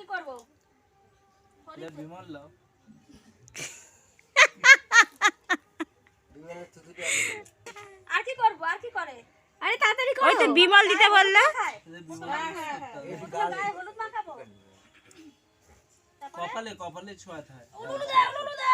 কি করব? এটা বিমল লাও। আর কি করব? আর কি করে? আরে তাড়াতাড়ি ওই তো বিমল দিতে বলল। গায়ে হলুদ মাখাবো। কপালে কপালে ছোঁয়া থাকে উলুলু দে উলুলু দে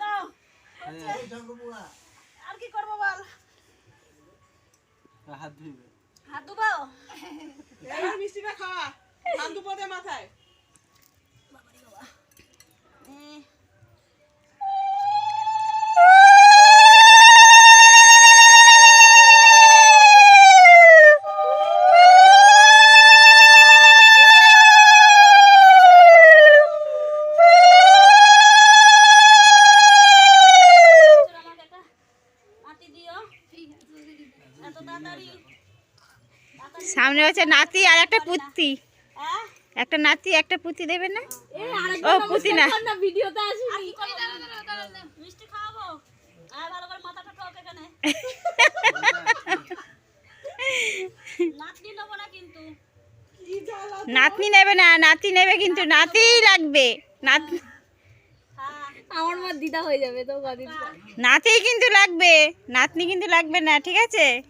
দাও আর কি করব বল? হাত ধুইবে। হাত ধুবো এবার মিষ্টিটা খাওয়া। হাত দুপদে মাথায়। সামনে হচ্ছে নাতি আর একটা পুত্তি হ্যাঁ একটা নাতি একটা পুতি দেবে না? ও পুতি না। নাতনি নেব না নাতনি নাতি নেবে কিন্তু নাতিই লাগবে। নাত হ্যাঁ আমার মা দিদা হয়ে যাবে তো নাতি কিন্তু লাগবে নাতনি কিন্তু লাগবে না ঠিক আছে? নাতি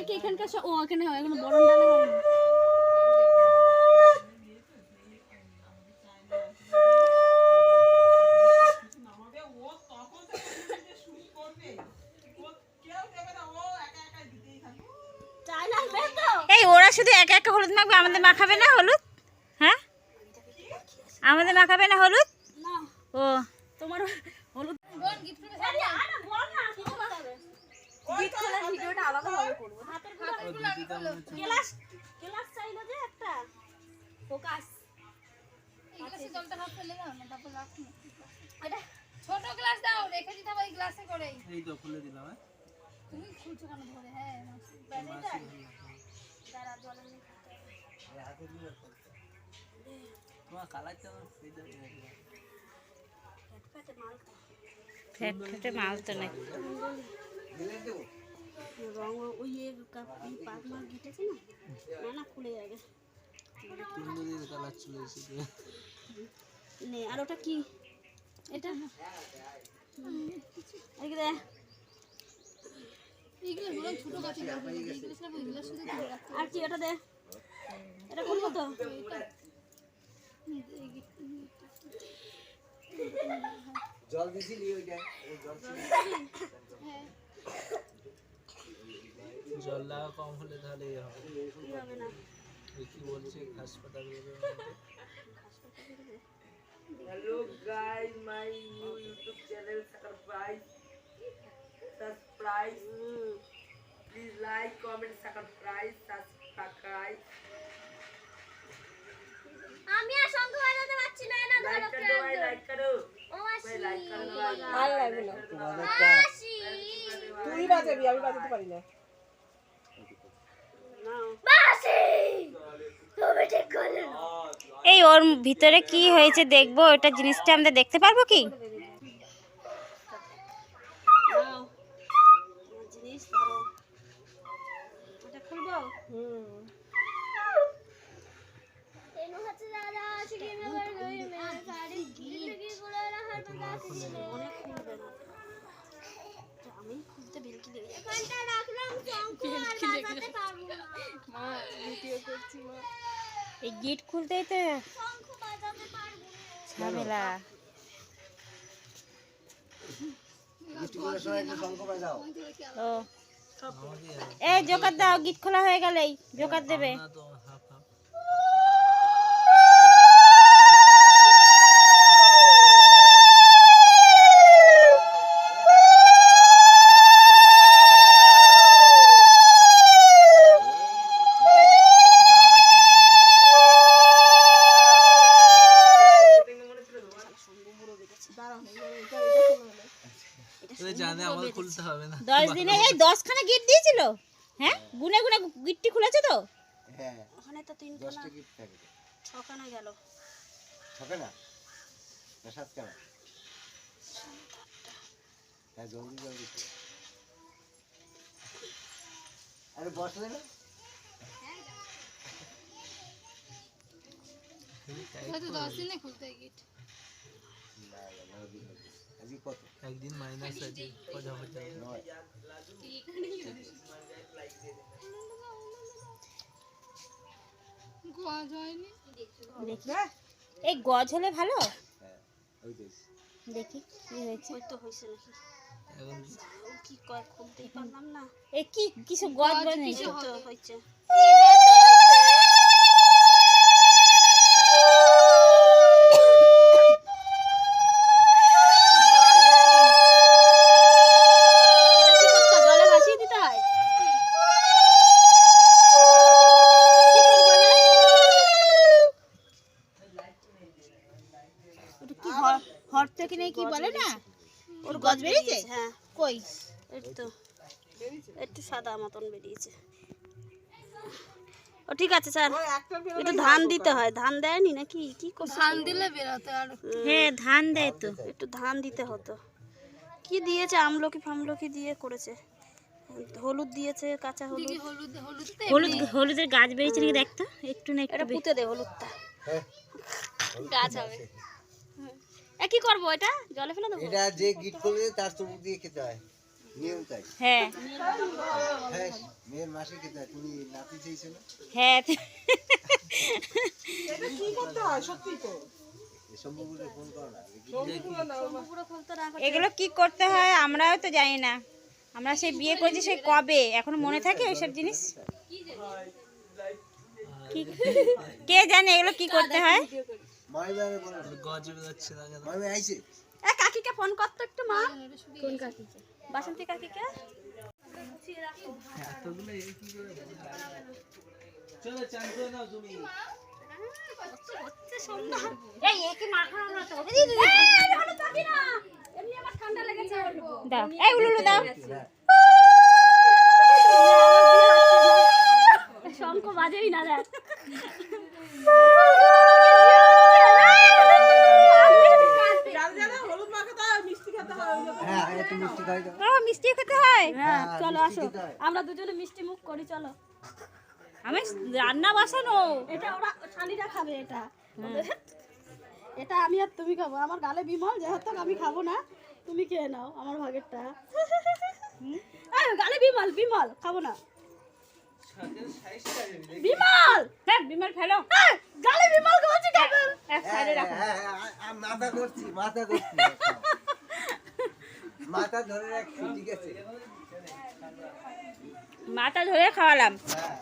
নাকি এখানকার ও এখানে হয় এখানে বরণ ডালে হয়নি আমাদের ও তখন থেকে যে শুরু করবে ও কেউ দেবে না। এই ওরা শুধু একা একা হলুদ মাখবে? আমাদের মাখাবে না হলুদ? হ্যাঁ? আমাদের মাখাবে না হলুদ? ও। তোমার হলুদ আরে, আরে, বল না, কি করতে হবে? ভিডিওটা আলাদা ভাবে করব হাতেরগুলো ও হচ্ছে গ্লাস গ্লাস চাইলো যে একটা। এটা ছোট গ্লাস দাও রেখে দিতে হবে গ্লাসে করেই। এই তো খুলে দিলাম হ্যাঁ। তুমি খুলছো কেন ধরে? হ্যাঁ ব্যাটারিটা দাঁড়া জলের নিচে তোমার কালারটা আমার এই যে- পেটে মাল ফ্যাট ফ্যাটে মাল তো নেই। মাল গেটেছে না না না খুলে যাবে সুন্দরীর কালার চলে এসেছে নে আর ওটা কি? এটা? এইগুলো বরং ছোট গাছে আর কি এটা দে এটা খুলবো তো জল জল্লা কম হলে তাহলে এ হবে। কি বলছে? হাসপাতাল hello guys my new YouTube channel surprise surprise please like comment surprise subscribe আমি আর সঙ্গ বাজাতে পারছি না না ধরো লাইক করো। ও আসি। লাইক করো। আর লাগবে না। তুই বাজাবি আমি বাজাতে পারি না। এই ওর ভিতরে কি হয়েছে দেখব? ওটা জিনিসটা আমরা দেখতে পারব কি? আমি খুলতে বেলকি রাখলাম মা ভিডিও করছি মা। এই গেট খুলতেই তো ঝামেলা। এই জোকার দাও গিট খোলা হয়ে গেলেই। জোকার দেবে না তো হাফ হাফ ওই জানে আমার খুলতে হবে না দশ দিনে এই দশখানা গিট দিয়েছিল? হ্যাঁ? গুনে গুনে গিটটি খুলেছে তো? ওখানে তো তিনখানা। ছখানা গেল। হয়তো দশ দিনে খুলতে হয় গেট একদিন মাইনাস আছে মজা মজা গোয়া হয়নি দেখি। এই গজ হলে ভালো? দেখি কি হয়েছে? ওই তো হয়েছে নাকি এখন কি? কয় খুলতেই পারলাম না। এ কি কিছু গজ বানিয়েছে কিছু হয়েছে এটা কি করতে হয়? জলে ভাসিয়ে দিতে হয় কি করব এবার? ওটা কি হর থেকে নেই কি বলে না? ওর গজ বেরিয়েছে? হ্যাঁ। কই? তো। একটু সাদা মতন বেরিয়েছে। ও ঠিক আছে স্যার। একটু ধান দিতে হয়। ধান দেয়নি নাকি? কি করছে ধান দিলে বেরোতে আর হ্যাঁ ধান দেয় তো। একটু ধান দিতে হতো। কি দিয়েছে? আমলকি ফামলকি দিয়ে করেছে। হলুদ দিয়েছে কাঁচা হলুদ। হলুদ হলুদ হলুদ হলুদের গাছ বেরিয়েছে নাকি দেখতো একটু না একটু পুঁতে দে হলুদটা। গাছ হবে। কি করব এটা? জলে ফেলে দেবো? এটা যে গিট তার চুমুক দিয়ে খেতে হয়। নিয়ম তাই। হ্যাঁ। হ্যাঁ মেয়ের মাসে খেতে হয়। তুমি নাতি চাইছো না? হ্যাঁ। কি করতে হয় সত্যি তো। এগুলো কি করতে হয় আমরাও তো জানি না। আমরা সেই বিয়ে করেছি সেই কবে? এখন মনে থাকে ওইসব জিনিস? কে জানে এগুলো কি করতে হয়? এ কাকিকে ফোন করতো একটু মা। কোন কাকিকে? বাসন্তী কাকিকে। চলো চান করে নাও তুমি। দাও। এই উলুলু দাও শঙ্খ বাজেই না দেখ যারা যারা হলুদ মাখাতে হয় মিষ্টি খেতে হয় ওই যে হ্যাঁ একটু মিষ্টি খাই দাও ও মিষ্টি খেতে হয় হ্যাঁ চলো মিষ্টি আসো খেতে হয়। আমরা দুজনে মিষ্টি মুখ করি চলো। আমি রান্না বসানো। এটা ওরা শালিরা খাবে এটা। এটা আমি আর তুমি খাব। আমার গালে বিমল যেহেতু আমি খাব না তুমি খেয়ে নাও আমার ভাগেরটা। গালে বিমল বিমল খাব না। বিমল! হ্যাঁ ফেলো। গালে বিমল এক সাইডে হ্যাঁ, রাখো। হ্যাঁ, হ্যাঁ, আ- আ- মাথা করছি মাথা করছি মাথা ধরে রাখছি ঠিক আছে? মাথা ধরে খাওয়ালাম। হ্যাঁ।